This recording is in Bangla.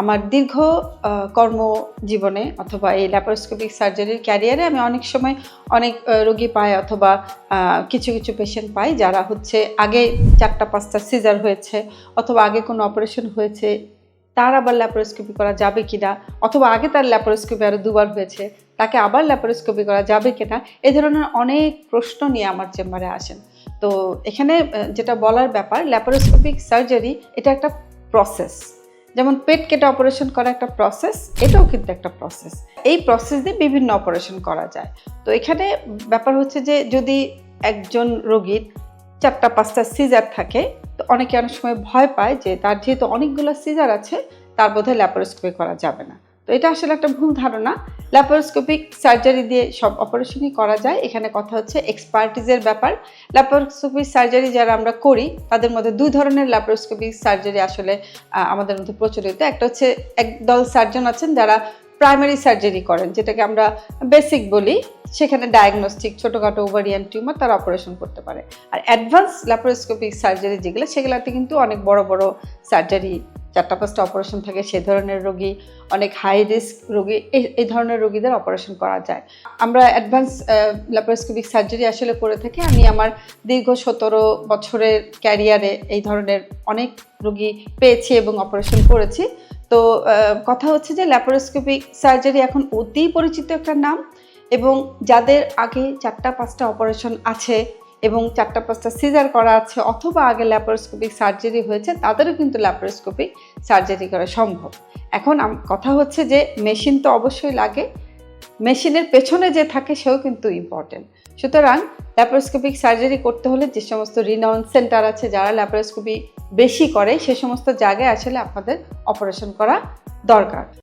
আমার দীর্ঘ কর্মজীবনে অথবা এই ল্যাপারোস্কোপিক সার্জারির ক্যারিয়ারে আমি অনেক সময় অনেক রোগী পাই অথবা কিছু কিছু পেশেন্ট পাই যারা হচ্ছে আগে চারটা, পাঁচটা সিজার হয়েছে অথবা আগে কোনো অপারেশন হয়েছে, তার আবার ল্যাপারোস্কোপি করা যাবে কি না অথবা আগে তার ল্যাপারোস্কোপি আরও দুবার হয়েছে, তাকে আবার ল্যাপারোস্কোপি করা যাবে কি না এ ধরনের অনেক প্রশ্ন নিয়ে আমার চেম্বারে আসেন। তো এখানে যেটা বলার ব্যাপার ল্যাপারোস্কোপিক সার্জারি এটা একটা প্রসেস যেমন পেট কেটে অপারেশন করা একটা প্রসেস এটাও কিন্তু একটা প্রসেস এই প্রসেস দিয়ে বিভিন্ন অপারেশন করা যায়। তো এখানে ব্যাপার হচ্ছে যে যদি একজন রোগীর চারটা পাঁচটা সিজার থাকে, তো অনেকে অনেক সময় ভয় পায় যে তার যেহেতু অনেকগুলো সিজার আছে, তার বোধহয় ল্যাপারোস্কোপি করা যাবে না। তো এটা আসলে একটা ভুল ধারণা। ল্যাপারোস্কোপিক সার্জারি দিয়ে সব অপারেশনই করা যায়। এখানে কথা হচ্ছে এক্সপার্টিজের ব্যাপার। ল্যাপারোস্কোপিক সার্জারি যারা আমরা করি, তাদের মধ্যে দুই ধরনের ল্যাপারোস্কোপিক সার্জারি আসলে আমাদের মধ্যে প্রচলিত। একটা হচ্ছে একদল সার্জন আছেন, যারা প্রাইমারি সার্জারি করেন, যেটাকে আমরা বেসিক বলি। সেখানে ডায়াগনস্টিক ছোটোখাটো ওভারিয়ান টিউমার তারা অপারেশন করতে পারে। আর অ্যাডভান্স ল্যাপারোস্কোপিক সার্জারি যেগুলো, সেগুলোতে কিন্তু অনেক বড় বড় সার্জারি চারটা পাঁচটা অপারেশন থাকে, সে ধরনের রোগী, অনেক হাই রিস্ক রোগী, এই ধরনের রোগীদের অপারেশন করা যায়। আমরা অ্যাডভান্স ল্যাপারোস্কোপিক সার্জারি আসলে করে থাকি। আমি আমার দীর্ঘ সতেরো বছরের ক্যারিয়ারে এই ধরনের অনেক রোগী পেয়েছি এবং অপারেশন করেছি। তো কথা হচ্ছে যে ল্যাপারোস্কোপিক সার্জারি এখন অতি পরিচিত একটা নাম এবং যাদের আগে চারটা পাঁচটা অপারেশন আছে এবং চারটা পাঁচটা সিজার করা আছে, অথবা আগে ল্যাপারোস্কোপিক সার্জারি হয়েছে, তাদেরও কিন্তু ল্যাপারোস্কোপিক সার্জারি করা সম্ভব। এখন কথা হচ্ছে যে মেশিন তো অবশ্যই লাগে মেশিনের পেছনে যে থাকে সেও কিন্তু ইম্পর্টেন্ট সুতরাং ল্যাপারোস্কোপিক সার্জারি করতে হলে যে সমস্ত রিনাউন্স সেন্টার আছে যারা ল্যাপারোস্কোপি বেশি করে, সে সমস্ত জায়গায় আসলে আপনাদের অপারেশন করা দরকার।